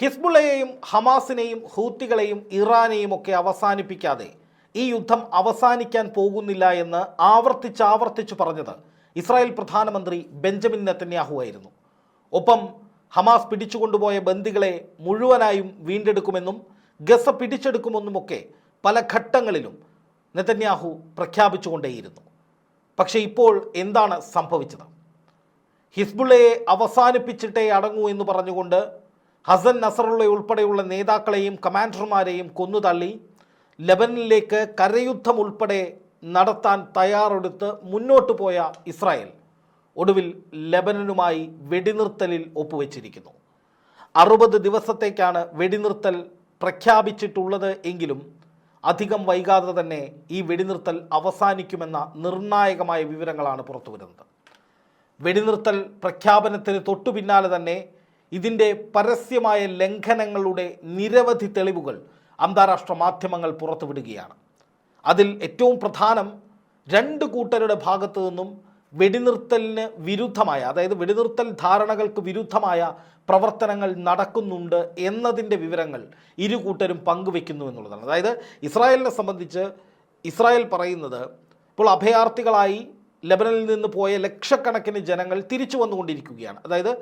ഹിസ്ബുള്ളയെയും ഹമാസിനെയും ഹൂത്തികളെയും ഇറാനെയും ഒക്കെ അവസാനിപ്പിക്കാതെ ഈ യുദ്ധം അവസാനിക്കാൻ പോകുന്നില്ല എന്ന് ആവർത്തിച്ചാവർത്തിച്ചു പറഞ്ഞത് ഇസ്രായേൽ പ്രധാനമന്ത്രി ബെഞ്ചമിൻ നെത്തന്യാഹു ആയിരുന്നു. ഒപ്പം ഹമാസ് പിടിച്ചുകൊണ്ടുപോയ ബന്ദികളെ മുഴുവനായും വീണ്ടെടുക്കുമെന്നും ഗസ പിടിച്ചെടുക്കുമെന്നുമൊക്കെ പല ഘട്ടങ്ങളിലും നെതന്യാഹു പ്രഖ്യാപിച്ചുകൊണ്ടേയിരുന്നു. പക്ഷേ ഇപ്പോൾ എന്താണ് സംഭവിച്ചത്? ഹിസ്ബുള്ളയെ അവസാനിപ്പിച്ചിട്ടേ അടങ്ങൂ എന്ന് പറഞ്ഞുകൊണ്ട് ഹസൻ നസറുള്ള ഉൾപ്പെടെയുള്ള നേതാക്കളെയും കമാൻഡർമാരെയും കൊന്നുതള്ളി. ലബനിലേക്ക് കരയുദ്ധം ഉൾപ്പെടെ നടത്താൻ തയ്യാറെടുത്ത് മുന്നോട്ടു പോയ ഇസ്രായേൽ ഒടുവിൽ ലബനനുമായി വെടിനിർത്തലിൽ ഒപ്പുവെച്ചിരിക്കുന്നു. അറുപത് ദിവസത്തേക്കാണ് വെടിനിർത്തൽ പ്രഖ്യാപിച്ചിട്ടുള്ളത് എങ്കിലും അധികം വൈകാതെ തന്നെ ഈ വെടിനിർത്തൽ അവസാനിക്കുമെന്ന നിർണായകമായ വിവരങ്ങളാണ് പുറത്തു വരുന്നത് വെടിനിർത്തൽ പ്രഖ്യാപനത്തിന് തൊട്ടു പിന്നാലെ തന്നെ ഇതിന്റെ പരസ്യമായ ലംഘനങ്ങളുടെ നിരവധി തെളിവുകൾ അന്താരാഷ്ട്ര മാധ്യമങ്ങൾ പുറത്തുവിടുകയാണ്. അതിൽ ഏറ്റവും പ്രധാനം രണ്ട് കൂട്ടരുടെ ഭാഗത്തു നിന്നും വെടിനിർത്തലിന് വിരുദ്ധമായ അതായത് വെടിനിർത്തൽ ധാരണകൾക്ക് വിരുദ്ധമായ പ്രവർത്തനങ്ങൾ നടക്കുന്നുണ്ട് എന്നതിന്റെ വിവരങ്ങൾ ഇരു കൂട്ടരും പങ്കുവെക്കുന്നു എന്നുള്ളതാണ്. അതായത് ഇസ്രായേലിനെ സംബന്ധിച്ച് ഇസ്രായേൽ പറയുന്നത് ഇപ്പോൾ അഭയാർത്ഥികളായി ലബനനിൽ നിന്ന് പോയ ലക്ഷക്കണക്കിന് ജനങ്ങൾ തിരിച്ചു വന്നുകൊണ്ടിരിക്കുകയാണ്. അതായത്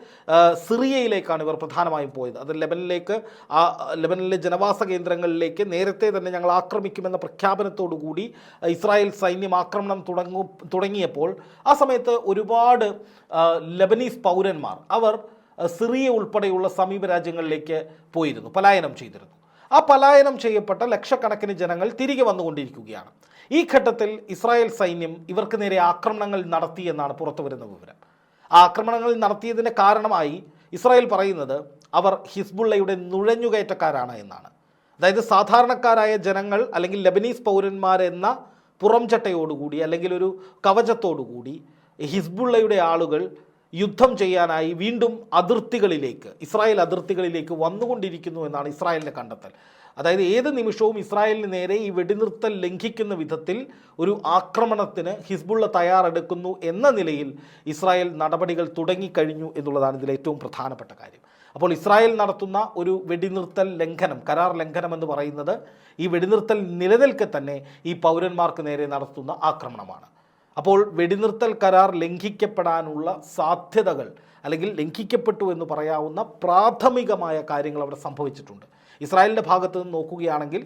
സിറിയയിലേക്കാണ് ഇവർ പ്രധാനമായും പോയത്. അത് ലബനിലേക്ക് ആ ലെബനിലെ ജനവാസ കേന്ദ്രങ്ങളിലേക്ക് നേരത്തെ തന്നെ ഞങ്ങൾ ആക്രമിക്കുമെന്ന പ്രഖ്യാപനത്തോടുകൂടി ഇസ്രായേൽ സൈന്യം ആക്രമണം തുടങ്ങു തുടങ്ങിയപ്പോൾ ആ സമയത്ത് ഒരുപാട് ലെബനീസ് പൗരന്മാർ അവർ സിറിയ ഉൾപ്പെടെയുള്ള സമീപ രാജ്യങ്ങളിലേക്ക് പോയിരുന്നു പലായനം ചെയ്തിരുന്നു. ആ പലായനം ചെയ്യപ്പെട്ട ലക്ഷക്കണക്കിന് ജനങ്ങൾ തിരികെ വന്നുകൊണ്ടിരിക്കുകയാണ്. ഈ ഘട്ടത്തിൽ ഇസ്രായേൽ സൈന്യം ഇവർക്ക് നേരെ ആക്രമണങ്ങൾ നടത്തി എന്നാണ് പുറത്തുവരുന്ന വിവരം. ആ ആക്രമണങ്ങൾ നടത്തിയതിന്റെ കാരണമായി ഇസ്രായേൽ പറയുന്നത് അവർ ഹിസ്ബുള്ളയുടെ നുഴഞ്ഞുകയറ്റക്കാരാണ് എന്നാണ്. അതായത് സാധാരണക്കാരായ ജനങ്ങൾ അല്ലെങ്കിൽ ലബനീസ് പൗരന്മാരെന്ന പുറംചട്ടയോടുകൂടി അല്ലെങ്കിൽ ഒരു കവചത്തോടുകൂടി ഹിസ്ബുള്ളയുടെ ആളുകൾ യുദ്ധം ചെയ്യാനായി വീണ്ടും അതിർത്തികളിലേക്ക് ഇസ്രായേൽ അതിർത്തികളിലേക്ക് വന്നുകൊണ്ടിരിക്കുന്നു എന്നാണ് ഇസ്രായേലിന്റെ കണ്ടെത്തൽ. അതായത് ഏത് നിമിഷവും ഇസ്രായേലിന് നേരെ ഈ വെടിനിർത്തൽ ലംഘിക്കുന്ന വിധത്തിൽ ഒരു ആക്രമണത്തിന് ഹിസ്ബുള്ള തയ്യാറെടുക്കുന്നു എന്ന നിലയിൽ ഇസ്രായേൽ നടപടികൾ തുടങ്ങിക്കഴിഞ്ഞു എന്നുള്ളതാണ് ഇതിലെ ഏറ്റവും പ്രധാനപ്പെട്ട കാര്യം. അപ്പോൾ ഇസ്രായേൽ നടത്തുന്ന ഒരു വെടിനിർത്തൽ ലംഘനം കരാർ ലംഘനം എന്ന് പറയുന്നത് ഈ വെടിനിർത്തൽ നിലനിൽക്കെ തന്നെ ഈ പൗരന്മാർക്ക് നേരെ നടത്തുന്ന ആക്രമണമാണ്. അപ്പോൾ വെടിനിർത്തൽ കരാർ ലംഘിക്കപ്പെടാനുള്ള സാധ്യതകൾ അല്ലെങ്കിൽ ലംഘിക്കപ്പെട്ടു എന്ന് പറയാവുന്ന പ്രാഥമികമായ കാര്യങ്ങൾ അവിടെ സംഭവിച്ചിട്ടുണ്ട്. ഇസ്രായേലിന്റെ ഭാഗത്ത് നിന്ന് നോക്കുകയാണെങ്കിൽ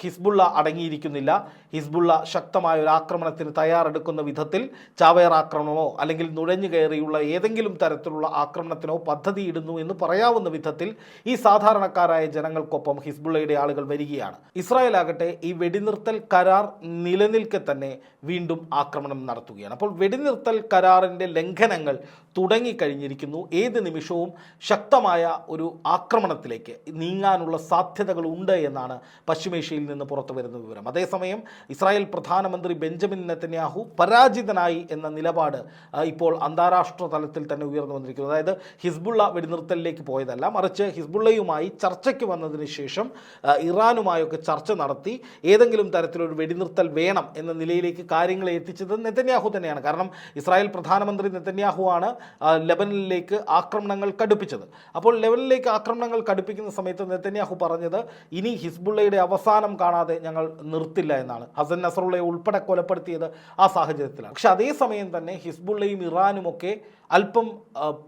ഹിസ്ബുള്ള അടങ്ങിയിരിക്കുന്നില്ല. ഹിസ്ബുള്ള ശക്തമായ ഒരു ആക്രമണത്തിന് തയ്യാറെടുക്കുന്ന വിധത്തിൽ ചാവേർ ആക്രമണമോ അല്ലെങ്കിൽ നുഴഞ്ഞു കയറിയുള്ള ഏതെങ്കിലും തരത്തിലുള്ള ആക്രമണത്തിനോ പദ്ധതിയിടുന്നു എന്ന് പറയാവുന്ന വിധത്തിൽ ഈ സാധാരണക്കാരായ ജനങ്ങൾക്കൊപ്പം ഹിസ്ബുള്ളയുടെ ആളുകൾ വരികയാണ്. ഇസ്രായേൽ ആകട്ടെ ഈ വെടിനിർത്തൽ കരാർ നിലനിൽക്കെ തന്നെ വീണ്ടും ആക്രമണം നടത്തുകയാണ്. അപ്പോൾ വെടിനിർത്തൽ കരാറിന്റെ ലംഘനങ്ങൾ തുടങ്ങിക്കഴിഞ്ഞിരിക്കുന്നു. ഏത് നിമിഷവും ശക്തമായ ഒരു ആക്രമണത്തിലേക്ക് നീങ്ങാനുള്ള സാധ്യതകൾ ഉണ്ട് എന്നാണ് പശ്ചിമേഷ്യയിൽ നിന്ന് പുറത്തു വരുന്ന വിവരം. അതേസമയം ഇസ്രായേൽ പ്രധാനമന്ത്രി ബെഞ്ചമിൻ നെത്തന്യാഹു പരാജിതനായി എന്ന നിലപാട് ഇപ്പോൾ അന്താരാഷ്ട്ര തലത്തിൽ തന്നെ ഉയർന്നു വന്നിരിക്കുന്നു. അതായത് ഹിസ്ബുള്ള വെടിനിർത്തലിലേക്ക് പോയതല്ല മറിച്ച് ഹിസ്ബുള്ളയുമായി ചർച്ചയ്ക്ക് വന്നതിന് ശേഷം ഇറാനുമായൊക്കെ ചർച്ച നടത്തി ഏതെങ്കിലും തരത്തിലൊരു വെടിനിർത്തൽ വേണം എന്ന നിലയിലേക്ക് കാര്യങ്ങളെ എത്തിച്ചത് നെതന്യാഹു തന്നെയാണ്. കാരണം ഇസ്രായേൽ പ്രധാനമന്ത്രി നെതന്യാഹു ആണ് ലെബനിലേക്ക് ആക്രമണങ്ങൾ കടുപ്പിച്ചത്. അപ്പോൾ ലെബനനിലേക്ക് ആക്രമണങ്ങൾ കടുപ്പിക്കുന്ന സമയത്ത് നെതന്യാഹു പറഞ്ഞത് ഇനി ഹിസ്ബുള്ളയുടെ അവസാനം കാണാതെ ഞങ്ങൾ നിർത്തില്ല എന്നാണ്. ഹസൻ നസറുള്ളയെ ഉൾപ്പെടെ കൊലപ്പെടുത്തിയത് ആ സാഹചര്യത്തിലാണ്. പക്ഷെ അതേസമയം തന്നെ ഹിസ്ബുള്ളയും ഇറാനും ഒക്കെ അല്പം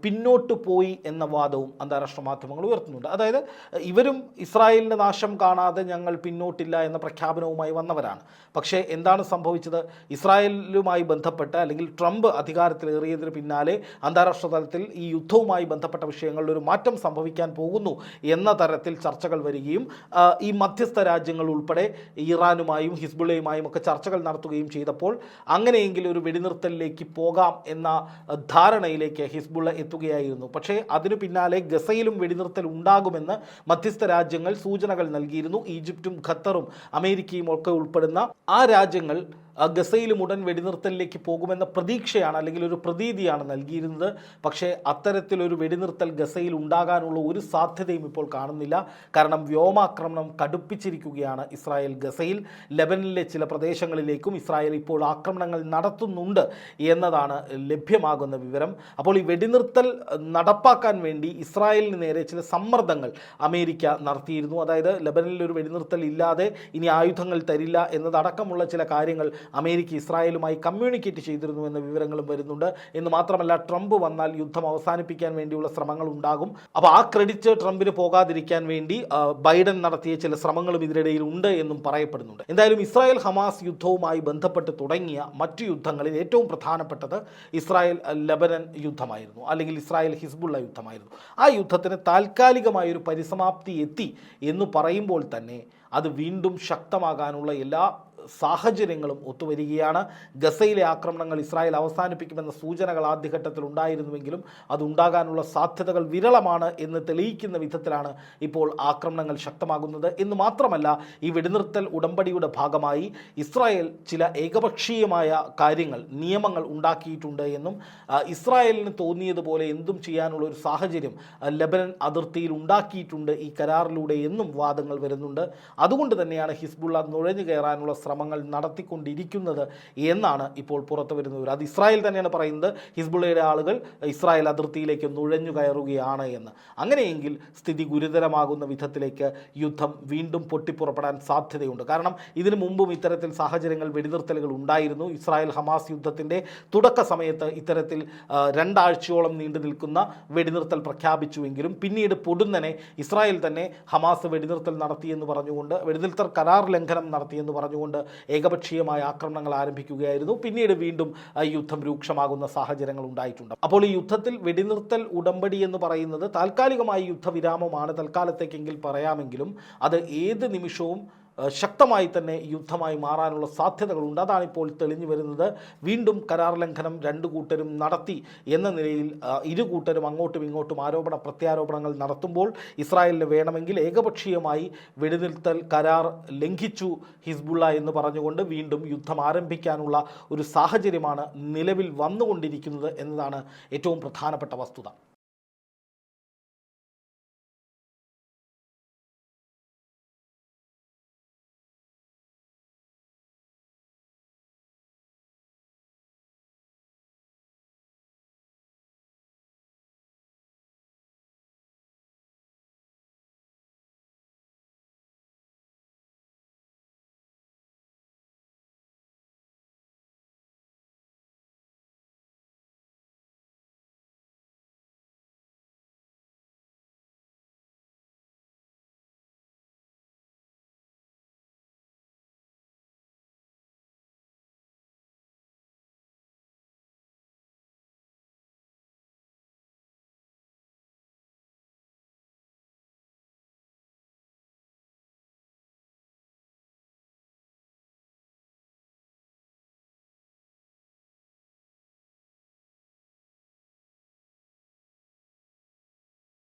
പിന്നോട്ട് പോയി എന്ന വാദവും അന്താരാഷ്ട്ര മാധ്യമങ്ങൾ ഉയർത്തുന്നുണ്ട്. അതായത് ഇവരും ഇസ്രായേലിന്റെ നാശം കാണാതെ ഞങ്ങൾ പിന്നോട്ടില്ല എന്ന പ്രഖ്യാപനവുമായി വന്നവരാണ്. പക്ഷേ എന്താണ് സംഭവിച്ചത്? ഇസ്രായേലുമായി ബന്ധപ്പെട്ട് അല്ലെങ്കിൽ ട്രംപ് അധികാരത്തിലേറിയതിന് പിന്നാലെ അന്താരാഷ്ട്ര തലത്തിൽ ഈ യുദ്ധവുമായി ബന്ധപ്പെട്ട വിഷയങ്ങളിൽ ഒരു മാറ്റം സംഭവിക്കാൻ പോകുന്നു എന്ന തരത്തിൽ ചർച്ചകൾ വരികയും ഈ മധ്യസ്ഥ രാജ്യങ്ങൾ ഉൾപ്പെടെ ഇറാനുമായും ഹിസ്ബുള്ളയുമായും ഒക്കെ ചർച്ചകൾ നടത്തുകയും ചെയ്തപ്പോൾ അങ്ങനെയെങ്കിലും ഒരു വെടിനിർത്തലിലേക്ക് പോകാം എന്ന ആ, ധാരണയിലേക്ക് ഹിസ്ബുള്ള എത്തുകയായിരുന്നു. പക്ഷേ അതിനു പിന്നാലെ ഗസയിലും വെടിനിർത്തൽ ഉണ്ടാകുമെന്ന് മധ്യസ്ഥ രാജ്യങ്ങൾ സൂചനകൾ നൽകിയിരുന്നു. ഈജിപ്തും ഖത്തറും അമേരിക്കയും ഒക്കെ ഉൾപ്പെടുന്ന ആ രാജ്യങ്ങൾ ഗസയിലും ഉടൻ വെടിനിർത്തലിലേക്ക് പോകുമെന്ന പ്രതീക്ഷയാണ് അല്ലെങ്കിൽ ഒരു പ്രതീതിയാണ് നൽകിയിരുന്നത്. പക്ഷേ അത്തരത്തിലൊരു വെടിനിർത്തൽ ഗസയിൽ ഉണ്ടാകാനുള്ള ഒരു സാധ്യതയും ഇപ്പോൾ കാണുന്നില്ല. കാരണം വ്യോമാക്രമണം കടുപ്പിച്ചിരിക്കുകയാണ് ഇസ്രായേൽ ഗസയിൽ. ലെബനിലെ ചില പ്രദേശങ്ങളിലേക്കും ഇസ്രായേൽ ഇപ്പോൾ ആക്രമണങ്ങൾ നടത്തുന്നുണ്ട് എന്നതാണ് ലഭ്യമാകുന്ന വിവരം. അപ്പോൾ ഈ വെടിനിർത്തൽ നടപ്പാക്കാൻ വേണ്ടി ഇസ്രായേലിന് നേരെ ചില സമ്മർദ്ദങ്ങൾ അമേരിക്ക നടത്തിയിരുന്നു. അതായത് ലെബനനിൽ ഒരു വെടിനിർത്തൽ ഇല്ലാതെ ഇനി ആയുധങ്ങൾ തരില്ല എന്നതടക്കമുള്ള ചില കാര്യങ്ങൾ അമേരിക്ക ഇസ്രായേലുമായി കമ്മ്യൂണിക്കേറ്റ് ചെയ്തിരുന്നു എന്ന വിവരങ്ങളും വരുന്നുണ്ട്. എന്ന് മാത്രമല്ല ട്രംപ് വന്നാൽ യുദ്ധം അവസാനിപ്പിക്കാൻ വേണ്ടിയുള്ള ശ്രമങ്ങൾ ഉണ്ടാകും. അപ്പോൾ ആ ക്രെഡിറ്റ് ട്രംപിന് പോകാതിരിക്കാൻ വേണ്ടി ബൈഡൻ നടത്തിയ ചില ശ്രമങ്ങളും ഇതിനിടയിൽ ഉണ്ട് എന്നും പറയപ്പെടുന്നുണ്ട്. എന്തായാലും ഇസ്രായേൽ ഹമാസ് യുദ്ധവുമായി ബന്ധപ്പെട്ട് തുടങ്ങിയ മറ്റു യുദ്ധങ്ങളിൽ ഏറ്റവും പ്രധാനപ്പെട്ടത് ഇസ്രായേൽ ലബനൻ യുദ്ധമായിരുന്നു അല്ലെങ്കിൽ ഇസ്രായേൽ ഹിസ്ബുള്ള യുദ്ധമായിരുന്നു. ആ യുദ്ധത്തിന് താൽക്കാലികമായ ഒരു പരിസമാപ്തി എത്തി എന്ന് പറയുമ്പോൾ തന്നെ അത് വീണ്ടും ശക്തമാകാനുള്ള എല്ലാ സാഹചര്യങ്ങളും ഒത്തുവരികയാണ്. ഗസയിലെ ആക്രമണങ്ങൾ ഇസ്രായേൽ അവസാനിപ്പിക്കുമെന്ന സൂചനകൾ ആദ്യഘട്ടത്തിൽ ഉണ്ടായിരുന്നുവെങ്കിലും അതുണ്ടാകാനുള്ള സാധ്യതകൾ വിരളമാണ് എന്ന് തെളിയിക്കുന്ന വിധത്തിലാണ് ഇപ്പോൾ ആക്രമണങ്ങൾ ശക്തമാകുന്നത്. എന്ന് മാത്രമല്ല ഈ വെടിനിർത്തൽ ഉടമ്പടിയുടെ ഭാഗമായി ഇസ്രായേൽ ചില ഏകപക്ഷീയമായ കാര്യങ്ങൾ നിയമങ്ങൾ ഉണ്ടാക്കിയിട്ടുണ്ട് എന്നും ഇസ്രായേലിന് തോന്നിയതുപോലെ എന്തും ചെയ്യാനുള്ള ഒരു സാഹചര്യം ലബനൻ അതിർത്തിയിൽ ഉണ്ടാക്കിയിട്ടുണ്ട് ഈ കരാറിലൂടെ എന്നും വാദങ്ങൾ വരുന്നുണ്ട്. അതുകൊണ്ട് തന്നെയാണ് ഹിസ്ബുള്ള നുഴഞ്ഞു കയറാനുള്ള ശ്രമങ്ങൾ നടത്തിക്കൊണ്ടിരിക്കുന്നത് എന്നാണ് ഇപ്പോൾ പുറത്തു വരുന്നത് അത് ഇസ്രായേൽ തന്നെയാണ് പറയുന്നത്. ഹിസ്ബുള്ളയുടെ ആളുകൾ ഇസ്രായേൽ അതിർത്തിയിലേക്ക് നുഴഞ്ഞു കയറുകയാണ് എന്ന്. അങ്ങനെയെങ്കിൽ സ്ഥിതി ഗുരുതരമാകുന്ന വിധത്തിലേക്ക് യുദ്ധം വീണ്ടും പൊട്ടിപ്പുറപ്പെടാൻ സാധ്യതയുണ്ട്. കാരണം ഇതിനു മുമ്പും ഇത്തരത്തിൽ സാഹചര്യങ്ങൾ വെടിനിർത്തലുകൾ ഉണ്ടായിരുന്നു. ഇസ്രായേൽ ഹമാസ് യുദ്ധത്തിന്റെ തുടക്ക സമയത്ത് ഇത്തരത്തിൽ രണ്ടാഴ്ചയോളം നീണ്ടു നിൽക്കുന്ന വെടിനിർത്തൽ പ്രഖ്യാപിച്ചുവെങ്കിലും പിന്നീട് പൊടുന്നനെ ഇസ്രായേൽ തന്നെ ഹമാസ് വെടിനിർത്തൽ നടത്തിയെന്ന് പറഞ്ഞുകൊണ്ട് വെടിനിർത്തൽ കരാർ ലംഘനം നടത്തിയെന്ന് പറഞ്ഞുകൊണ്ട് ഏകപക്ഷീയമായ ആക്രമണങ്ങൾ ആരംഭിക്കുകയായിരുന്നു. പിന്നീട് വീണ്ടും യുദ്ധം രൂക്ഷമാകുന്ന സാഹചര്യങ്ങൾ ഉണ്ടായിട്ടുണ്ട്. അപ്പോൾ ഈ യുദ്ധത്തിൽ വെടിനിർത്തൽ ഉടമ്പടി എന്ന് പറയുന്നത് താൽക്കാലികമായ യുദ്ധവിരാമമാണ്. തൽക്കാലത്തേക്കെങ്കിൽ പറയാമെങ്കിലും അത് ഏത് നിമിഷവും ശക്തമായി തന്നെ യുദ്ധമായി മാറാനുള്ള സാധ്യതകളുണ്ട്. അതാണിപ്പോൾ തെളിഞ്ഞു വരുന്നത്. വീണ്ടും കരാർ ലംഘനം രണ്ടു കൂട്ടരും നടത്തി എന്ന നിലയിൽ ഇരു കൂട്ടരും അങ്ങോട്ടും ഇങ്ങോട്ടും ആരോപണ പ്രത്യാരോപണങ്ങൾ നടത്തുമ്പോൾ ഇസ്രായേലിന് വേണമെങ്കിൽ ഏകപക്ഷീയമായി വെടിനിർത്തൽ കരാർ ലംഘിച്ചു ഹിസ്ബുള്ള എന്ന് പറഞ്ഞുകൊണ്ട് വീണ്ടും യുദ്ധം ആരംഭിക്കാനുള്ള ഒരു സാഹചര്യമാണ് നിലവിൽ വന്നുകൊണ്ടിരിക്കുന്നത് എന്നതാണ് ഏറ്റവും പ്രധാനപ്പെട്ട വസ്തുത.